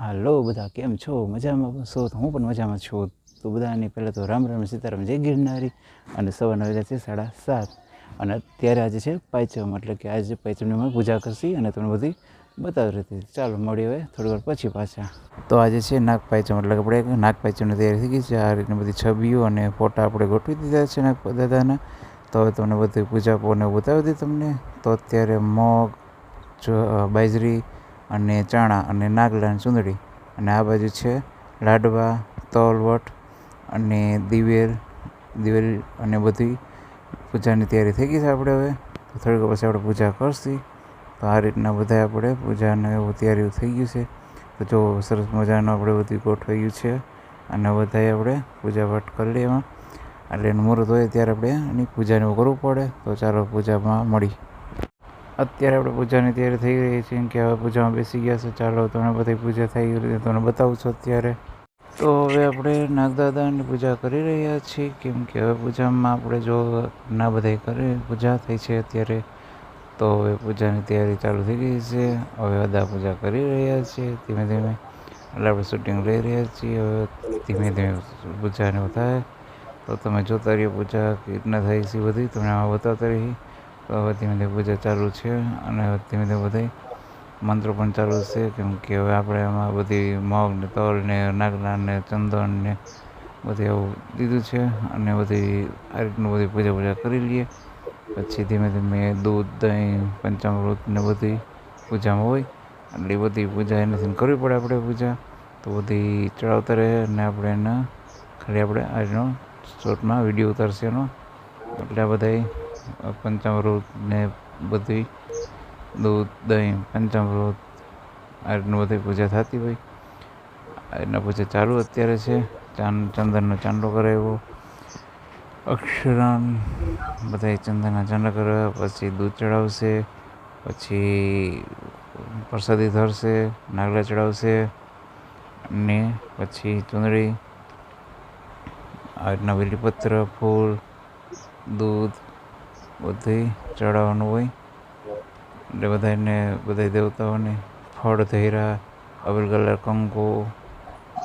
હાલો બધા, કેમ છો? મજામાં છો તો હું પણ મજામાં છું. તો બધાની પહેલાં તો રામ રામ, સીતારામ, જય ગિરનારી. અને સવારના વેલા છે સાડા સાત. અને અત્યારે આજે છે પાંચમ, એટલે કે આજે પાંચમની અમે પૂજા કરશી અને તમને બધી બતાવી હતી. ચાલો મળી હવે થોડી વાર પછી પાછા. તો આજે છે નાગ પાંચમ કે આપણે નાગ પાંચમની તૈયારી થઈ ગઈ છે. આ રીતની બધી છબીઓ અને ફોટા આપણે ગોઠવી દીધા છે નાગ દાદાના તો હવે તમને બધી પૂજા પોને બતાવી હતી તમને. તો અત્યારે મગ બાજરી અને ચણા અને નાગલાની ચૂંદડી અને આ બાજુ છે લાડવા, તલવટ અને દિવેલ દિવેલ અને બધી પૂજાની તૈયારી થઈ ગઈ છે આપણે હવે. તો થોડીક પછી આપણે પૂજા કરશી. તો આ રીતના બધા આપણે પૂજાને એવું તૈયારીઓ થઈ ગયું છે. તો જો સરસ મજાનું આપણે બધું ગોઠવાયું છે અને બધાએ આપણે પૂજાપાઠ કરી લઈએ એમાં એટલે એનું મુહૂર્ત હોય ત્યારે આપણે એની પૂજાને કરવું પડે. તો ચાલો પૂજામાં મળી અત્યારે આપણે પૂજાની તૈયારી થઈ રહી છે કે હવે પૂજામાં બેસી ગયા છે. ચાલો તમને બધી પૂજા થઈ ગઈ તમને બતાવું છું અત્યારે. તો હવે આપણે નાગદાદાની પૂજા કરી રહ્યા છીએ કેમ કે હવે પૂજામાં આપણે જો ના બધાય કરે પૂજા થઈ છે અત્યારે, તો હવે પૂજાની તૈયારી ચાલુ થઈ ગઈ છે. હવે અદા પૂજા કરી રહ્યા છીએ ધીમે ધીમે. એટલે આપણે શૂટિંગ લઈ રહ્યા છીએ. હવે ધીમે ધીમે પૂજાને થાય તો તમે જોતા રહીએ પૂજા રીતના થાય છે બધી. તમને આમાં બતાવતા રહી હવે ધીમે ધીમે પૂજા ચાલુ છે અને ધીમે ધીમે બધાય મંત્રો પણ ચાલુ છે, કેમ કે હવે આપણે એમાં બધી મગ ને તલ ને નાગલા ને ચંદન ને બધું એવું દીધું છે અને બધી આ રીતનું બધી પૂજા પૂજા કરી લઈએ. પછી ધીમે ધીમે દૂધ, દહીં, પંચામૃત ને બધી પૂજામાં હોય એટલે એ બધી પૂજા એનાથી કરવી પડે આપણે પૂજા. તો બધી ચડાવતા રહે અને આપણે એને ખાલી આપણે આજનો શોર્ટમાં વીડિયો ઉતારશે એનો એટલે આ બધાય પંચામૃત ને બધી દૂધ, દહીં, પંચામૃત આ રીતનું બધી પૂજા થતી હોય. આ રીતના પૂજા ચાલુ અત્યારે છે. ચાંદ, ચંદનનો ચાંદલો કરાવ્યો. અક્ષરાન બધા ચંદનના ચાંદલા કરાવ્યા. પછી દૂધ ચડાવશે. પછી પ્રસાદી ધરશે, નાગલા ચડાવશે ને પછી ચૂંદડી આ રીતના બીલીપત્ર ફૂલ, દૂધ બધું ચડાવવાનું હોય. એટલે બધાને બધા દેવતાઓને ફળ, ધૈરા, અબીલ કલર, કંકુ,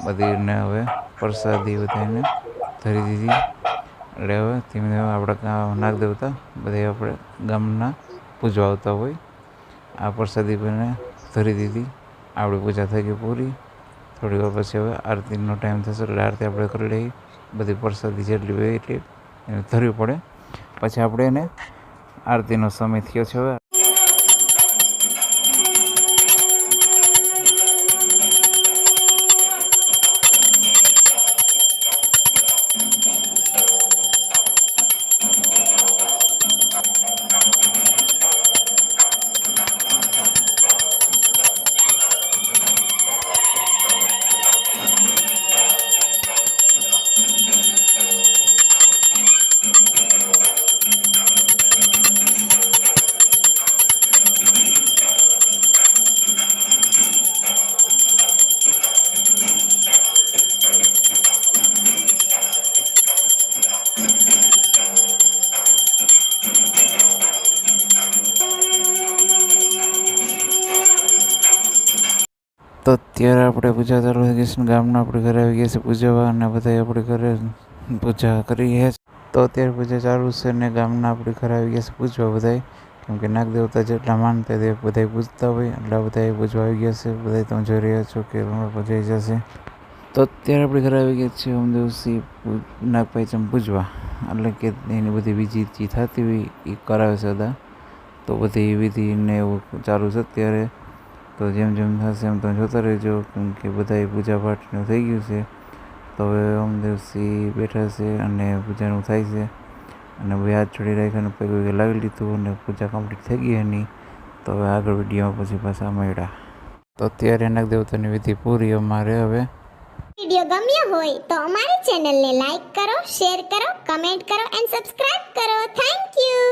બધીને હવે પ્રસાદી બધાને ધરી દીધી. એટલે હવે ધીમે ધીમે આપણા નાગ દેવતા બધા આપણે ગામના પૂજવા આવતા હોય. આ પ્રસાદી બને ધરી દીધી. આપણી પૂજા થઈ ગઈ પૂરી. થોડી વાર પછી હવે આરતીનો ટાઈમ થશે એટલે આરતી આપણે કરી લઈએ. બધી પ્રસાદી જેટલી હોય એટલી એને ધરવી પડે. પછી આપણે એને આરતીનો સમય થયો છે હવે. તો અત્યારે આપણે પૂજા ચાલુ થઈ ગઈ છે ગામના આપણે ઘરે આવી ગયા છે પૂજાવા અને બધા આપણે ઘરે પૂજા કરી રહ્યા છે. તો અત્યારે પૂજા ચાલુ છે ને ગામના આપણે ઘરે આવી ગયા છે પૂજવા બધાય કેમ કે નાગ દેવતા જેટલા માનતા તે બધા પૂજતા હોય, એટલા બધા પૂજવા આવી ગયા છે. બધા તમે જોઈ રહ્યા છો કે પૂજાઈ જશે. તો અત્યારે આપણે ઘરે આવી ગયા છીએ ઓમ દિવસી નાગભાઈ પાંચમ પૂજવા. એટલે કે એની બધી બીજી જે થતી હોય એ કરાવે છે બધા. તો બધી વિધિ ને એવું ચાલુ છે અત્યારે. તો જેમ જેમ થશે એમ તમે જોતા રહેજો, કેમ કે બધાએ પૂજા પાઠનું થઈ ગયું છે. તો હવે ઓમ દિવસી બેઠા છે અને પૂજાનું થાય છે. અને બે હાથ છોડી રાખ્યા અને પગે લાવી લીધું અને પૂજા કમ્પ્લીટ થઈ ગઈ એની. તો હવે આગળ વિડીયોમાં પછી પાછા મળ્યા. તો અત્યારે નાગ દેવતાની વિધિ પૂરી અમારે હવે. વિડિયો ગમ્યો હોય તો અમારી ચેનલને લાઈક કરો શેર કરો કમેન્ટ કરો એન્ડ સબસ્ક્રાઇબ કરો. Thank you